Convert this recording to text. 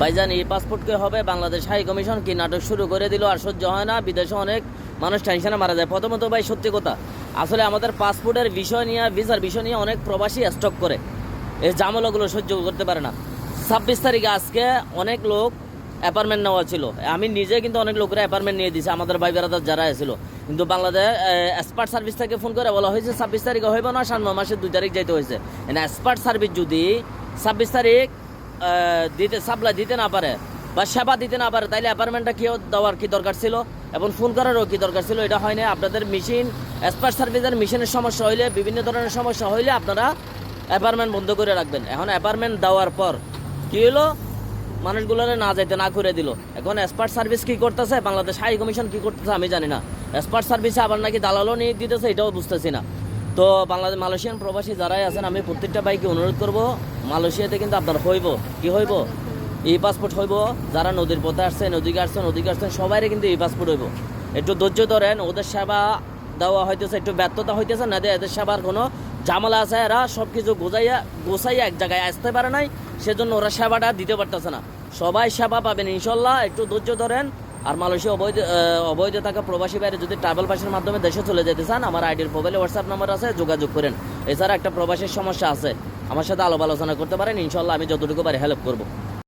ভাইজান, এই পাসপোর্টকে হবে? বাংলাদেশ হাই কমিশন কি নাটক শুরু করে দিল? আর সহ্য হয় না। বিদেশে অনেক মানুষ টেনশনে মারা যায়। প্রথমত ভাই, সত্যি কথা, আসলে আমাদের পাসপোর্টের বিষয় নিয়ে ভিসার বিষয় নিয়ে অনেক প্রবাসী স্টক করে। এই জামলাগুলো সহ্য করতে পারে না। ছাব্বিশ তারিখে আজকে অনেক লোক অ্যাপার্টমেন্ট নেওয়া ছিল। আমি নিজে কিন্তু অনেক লোকেরা অ্যাপার্টমেন্ট নিয়ে দিয়েছি। আমাদের ভাই বেড়াদার যারা ছিল কিন্তু বাংলাদেশ এক্সপার্ট সার্ভিস থেকে ফোন করে বলা হয়েছে, ছাব্বিশ তারিখে হইব না সামনে মাসের দুই তারিখ যাইতে হয়েছে এক্সপার্ট সার্ভিস যদি ছাব্বিশ তারিখ দিতে সাপ্লাই দিতে না পারে বা সেবা দিতে না পারে, তাইলে অ্যাপার্টমেন্টটা কেউ দেওয়ার কি দরকার ছিল? এবং ফোন করারও কি দরকার ছিল? এটা হয় না আপনাদের মেশিন এক্সপার্ট সার্ভিসের মেশিনের সমস্যা হইলে, বিভিন্ন ধরনের সমস্যা হইলে আপনারা অ্যাপার্টমেন্ট বন্ধ করে রাখবেন। এখন অ্যাপার্টমেন্ট দেওয়ার পর কি হলো মানুষগুলোরে না যাইতে, না করে দিল। এখন এক্সপার্ট সার্ভিস কী করতেছে? বাংলাদেশ হাই কমিশন কী করতেছে আমি জানি না। এক্সপার্ট সার্ভিসে আবার নাকি দালালও নিয়ে দিতেছে, এটাও বুঝতেছি না। তো বাংলাদেশ মালয়েশিয়ান প্রবাসী যারাই আছেন, আমি প্রত্যেকটা বাইকে অনুরোধ করব মালয়েশিয়াতে কিন্তু আপনার হইব। কি হইব? এই পাসপোর্ট হইব, যারা নদীর পথে আসছেন নদীকে আসছেন নদীকে আসছেন, সবাইরে কিন্তু এই পাসপোর্ট হইব। একটু ধৈর্য ধরেন, ওদের সেবা দেওয়া হইতেছে, একটু ব্যর্থতা হইতেছে না এদের সেবার কোনো ঝামেলা আছে, এরা সব কিছু গোজাইয়া গোছাইয়া এক জায়গায় আসতে পারে নাই, সেজন্য ওরা সেবাটা দিতে পারতেছে না। সবাই সেবা পাবেন, ইনশাল্লাহ, একটু ধৈর্য ধরেন। আর মালয়েশিয়া অবৈধ অবৈধ থাকা প্রবাসী বাইরে যদি ট্রাভেল পাসের মাধ্যমে দেশে চলে যেতে চান, আমার আইডির মোবাইলে হোয়াটসঅ্যাপ নাম্বার আছে, যোগাযোগ করেন। এছাড়া একটা প্রবাসীর সমস্যা আছে। আমার সাথে আলোপ আলোচনা করতে পারেন ইনশাল্লাহ আমি যতটুকু পারি হেল্প করব।